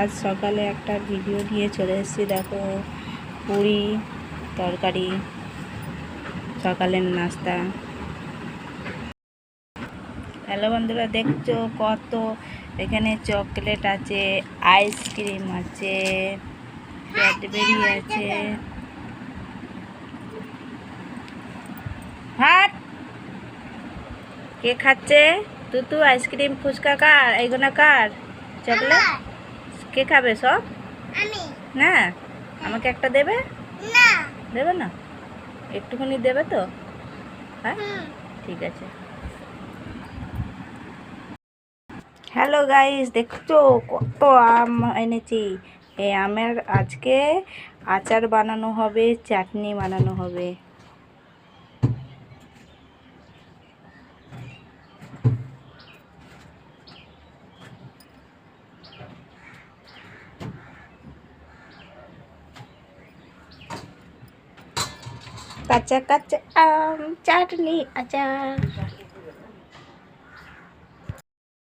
আজ সকালে একটা ভিডিও নিয়ে চলে এসেছি, দেখো পুরি তরকারি, সকালের নাস্তা। হ্যালো বন্ধুরা, দেখছ কত এখানে চকলেট আছে, আইসক্রিম আছে, ক্যাডবেরি আছে। হাট! কে খাচ্ছে? তুতু আইসক্রিম ফুচকা কার? এইগুলো কার? চকলেট? কে খাবে সব? আমি। না? আমাকে একটা দেবে? না। দেবে না? একটুখানি দেবে তো? হ্যাঁ? ঠিক আছে। হ্যালো গাইস দেখছ কত আম এনেছি? এই আমের আজকে আচার বানানো হবে চাটনি বানানো হবে। কাঁচা কাঁচা আম চাটনি আচার